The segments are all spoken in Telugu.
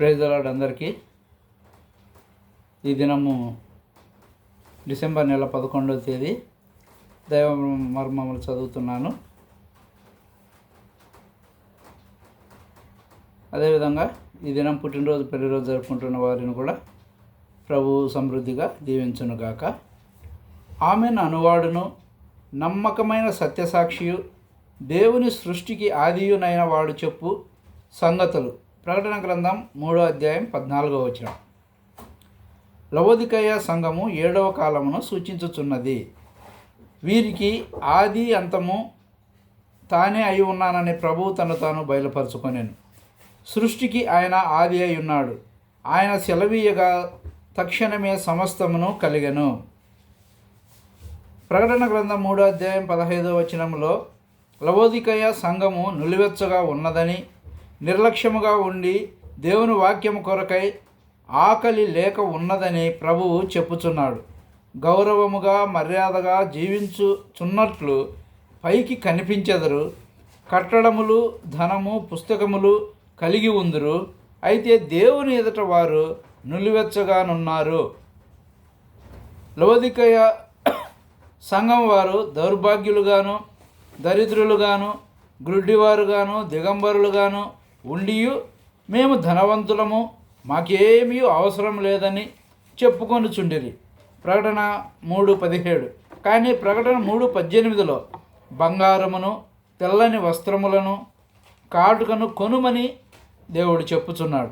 ప్రేజలాడ్ అందరికీ. ఈ దినము డిసెంబర్ నెల పదకొండవ తేదీ. దైవ మర్మములు చదువుతున్నాను. అదేవిధంగా ఈ దినం పుట్టినరోజు పెళ్ళిరోజు జరుపుకుంటున్న వారిని కూడా ప్రభు సమృద్ధిగా దీవించునుగాక ఆమెను అనువాడును. నమ్మకమైన సత్యసాక్షియు. దేవుని సృష్టికి ఆదియునైన వాడు చెప్పు సంగతులు. ప్రకటన గ్రంథం మూడో అధ్యాయం పద్నాలుగో వచనం. లవోదికయ సంఘము ఏడవ కాలమును సూచించుచున్నది. వీరికి ఆది అంతము తానే అయి ఉన్నానని ప్రభువు తను తాను బయలుపరుచుకొనేను. సృష్టికి ఆయన ఆది అయి ఉన్నాడు. ఆయన సెలవీయగా తక్షణమే సమస్తమును కలిగెను. ప్రకటన గ్రంథం మూడో అధ్యాయం పదహైదో వచనంలో లవోదికయ సంఘము నులివెచ్చగా ఉన్నదని నిర్లక్ష్యముగా ఉండి దేవుని వాక్యము కొరకై ఆకలి లేక ఉన్నదని ప్రభువు చెప్పుచున్నాడు. గౌరవముగా మర్యాదగా జీవించుచున్నట్లు పైకి కనిపించెదరు. కట్టడములు ధనము పుస్తకములు కలిగి ఉందరు. అయితే దేవుని ఎదుట వారు నులివెచ్చగానున్నారు. లవదికయ సంఘం వారు దౌర్భాగ్యులుగాను దరిద్రులుగాను గ్రుడ్డివారుగాను దిగంబరులుగాను ఉండియు మేము ధనవంతులము మాకేమీ అవసరం లేదని చెప్పుకొనుచుండిరి. ప్రకటన మూడు పదిహేడు. కానీ ప్రకటన మూడు పద్దెనిమిదిలో బంగారమును తెల్లని వస్త్రములను కాటుకను కొనుమని దేవుడు చెప్పుచున్నాడు.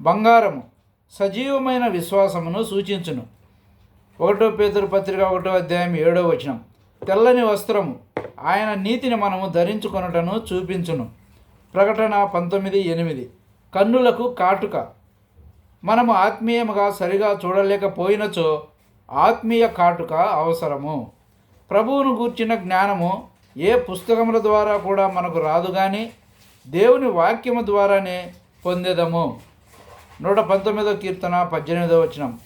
బంగారము సజీవమైన విశ్వాసమును సూచించును. ఒకటో పేదరు పత్రిక ఒకటో అధ్యాయం ఏడో వచనం. తెల్లని వస్త్రము ఆయన నీతిని మనము ధరించుకొనుటను చూపించును. ప్రకటన పంతొమ్మిది ఎనిమిది. కన్నులకు కాటుక. మనము ఆత్మీయముగా సరిగా చూడలేకపోయినచో ఆత్మీయ కాటుక అవసరము. ప్రభువును గూర్చిన జ్ఞానము ఏ పుస్తకముల ద్వారా కూడా మనకు రాదు కానీ దేవుని వాక్యము ద్వారానే పొందేదము. నూట పంతొమ్మిదో కీర్తన పద్దెనిమిదో వచనం.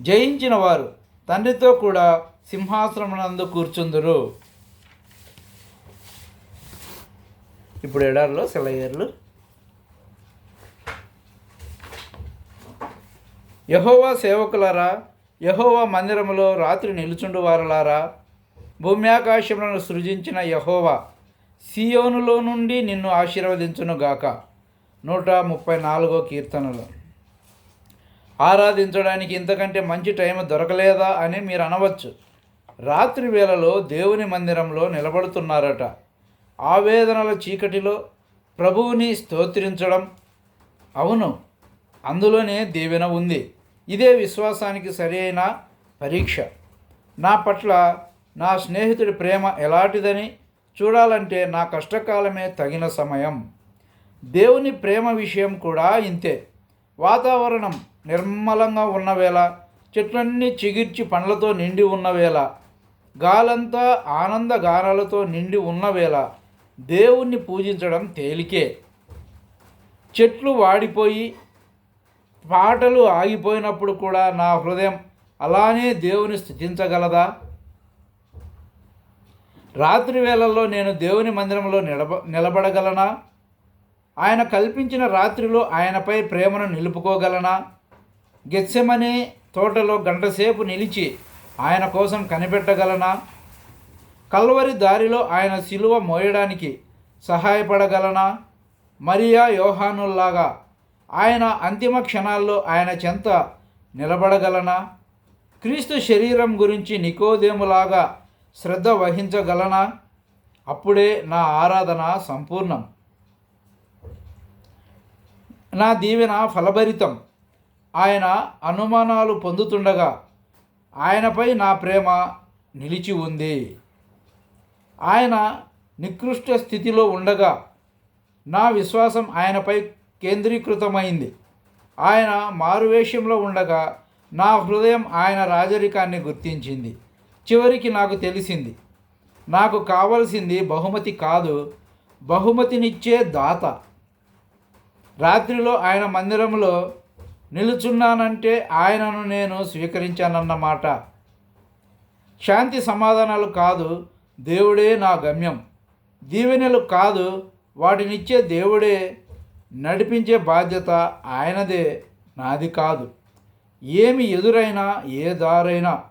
జయించిన వారు తండ్రితో కూడా సింహాసనమునందు కూర్చుందురు. ఇప్పుడు ఎడారిలో సెలయేర్లు యహోవా సేవకులారా యహోవా మందిరములో రాత్రి నిలుచుండు వారలారా. భూమ్యాకాశములను సృజించిన యహోవా సియోనులో నుండి నిన్ను ఆశీర్వదించునుగాక నూట ముప్పై నాలుగో కీర్తనలు. ఆరాధించడానికి ఇంతకంటే మంచి టైం దొరకలేదా అని మీరు అనవచ్చు. రాత్రి వేళలో దేవుని మందిరంలో నిలబడుతున్నారట. ఆవేదనల చీకటిలో ప్రభువుని స్తోత్రించడం. అవును అందులోనే దీవెన ఉంది. ఇదే విశ్వాసానికి సరైన పరీక్ష. నా పట్ల నా స్నేహితుడి ప్రేమ ఎలాంటిదని చూడాలంటే నా కష్టకాలమే తగిన సమయం. దేవుని ప్రేమ విషయం కూడా ఇంతే. వాతావరణం నిర్మలంగా ఉన్న వేళ చెట్లన్నీ చిగిర్చి పండ్లతో నిండి ఉన్న వేళ గాలంతా ఆనంద గానాలతో నిండి ఉన్న వేళ దేవుణ్ణి పూజించడం తేలికే. చెట్లు వాడిపోయి పాటలు ఆగిపోయినప్పుడు కూడా నా హృదయం అలానే దేవుని స్థుతించగలదా రాత్రి వేళల్లో నేను దేవుని మందిరంలో నిలబ నిలబడగలనా? ఆయన కల్పించిన రాత్రిలో ఆయనపై ప్రేమను నిలుపుకోగలనా? గెత్సెమనే తోటలో గంటసేపు నిలిచి ఆయన కోసం కనిపెట్టగలనా? కల్వరి దారిలో ఆయన శిలువ మోయడానికి సహాయపడగలనా? మరియా యోహానుల్లాగా ఆయన అంతిమ క్షణాల్లో ఆయన చెంత నిలబడగలనా? క్రీస్తు శరీరం గురించి నికోదేములాగా శ్రద్ధ వహించగలనా? అప్పుడే నా ఆరాధన సంపూర్ణం. నా దీవెన ఫలభరితం. ఆయన అనుమానాలు పొందుతుండగా ఆయనపై నా ప్రేమ నిలిచి ఉంది. ఆయన నికృష్ట స్థితిలో ఉండగా నా విశ్వాసం ఆయనపై కేంద్రీకృతమైంది. ఆయన మారువేషంలో ఉండగా నా హృదయం ఆయన రాజరికాన్ని గుర్తించింది. చివరికి నాకు తెలిసింది నాకు కావలసింది బహుమతి కాదు బహుమతినిచ్చే దాత. రాత్రిలో ఆయన మందిరంలో నిలుచున్నానంటే ఆయనను నేను స్వీకరించానన్నమాట. శాంతి సమాధానాలు కాదు దేవుడే నా గమ్యం. దీవెనలు కాదు వాటినిచ్చే దేవుడే నడిపించే బాధ్యత ఆయనదే నాది కాదు. ఏమి ఎదురైనా ఏ దారైనా.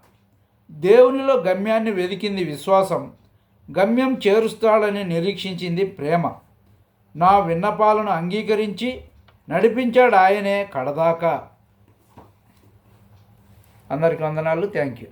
దేవునిలో గమ్యాన్ని వెతికింది విశ్వాసం. గమ్యం చేరుస్తాడని నిరీక్షించింది ప్రేమ. నా విన్నపాలను అంగీకరించి నడిపించాడు ఆయనే కడదాకా. అందరికి వందనాలు. Thank you.